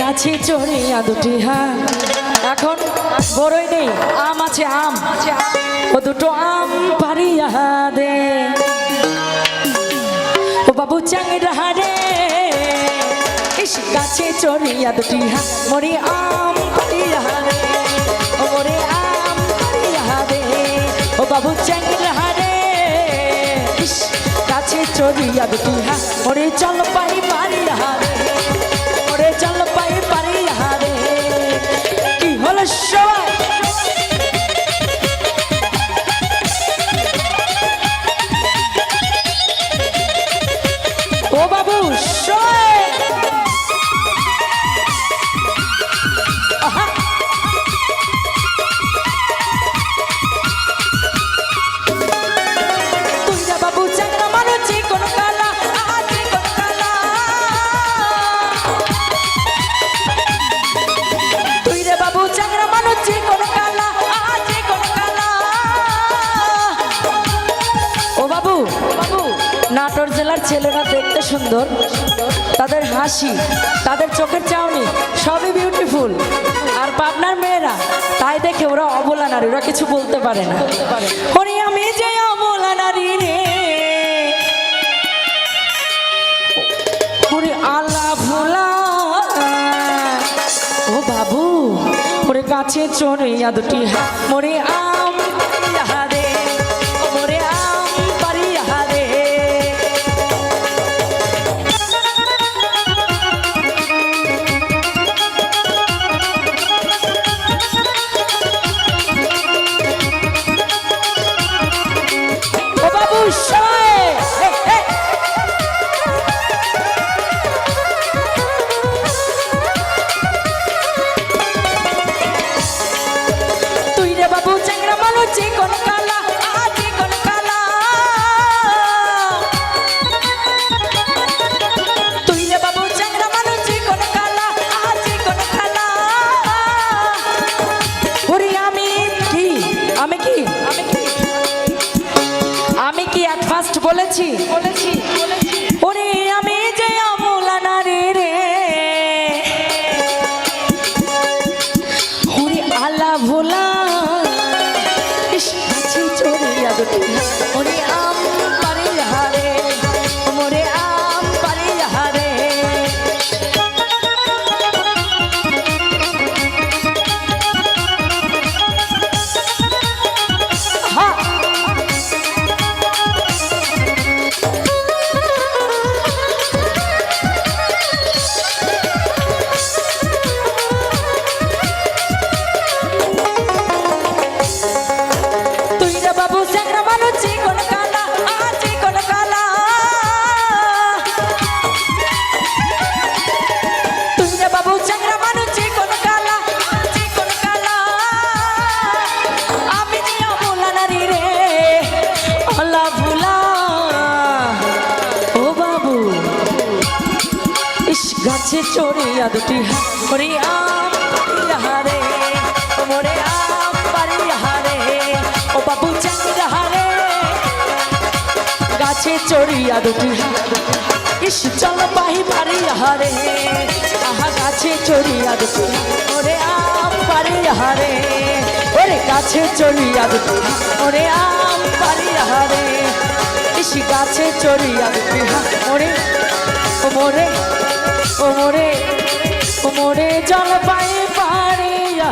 গাছে চড়িয়া দুটি হা এখন বড়ই নেই, আম আছে, আম। ও দুটো আম পারিয়া দে ও বাবু চাংরা রে ইস, গাছে চড়িয়া দুটি হা মরে আম পারিয়া দে ও মরে আম পারিয়া দে ও বাবু চাংরা রে ইস, গাছে চড়িয়া দুটি হা মরে চল পাই পারিয়া নাটোর জেলার ছেলেরা দেখতে সুন্দর। তাদের হাসি, তাদের চোখের চাউনি, সবই বিউটিফুল আর পাবনার মেয়েরা, তাই দেখে ওরা অবলা নারী, ওরা কিছু বলতে পারে না। হরি আমি যে অবলা নারী রে। ওরে আল্লাহ ভোলা। ও বাবু, ওরে কাছে চড়ে দুটি মোরে আম। ও বলেছি। বলেছি ওরে আমি যে অমলা নারী রে। ওরে আলা ভোলা ওরে আম গাছে চড়িয়া দুটি হরি আম হারে মোরে আম পারিয়া হারে, ও বাবু চাঙ্গিরা হারে। গাছে চড়িয়া দুটি ইস চল পাহি পারিয়া হারে। আহা, গাছে চড়িয়া দুটি ওরে আম পারিয়া হারে। ওরে, গাছে চড়িয়া দুটি ওরে আম পারিয়া হারে। ইস গাছে চড়িয়া দুটি ওরে ওমরে ওমরে মোরে ও মোরে জল পাই পারিয়া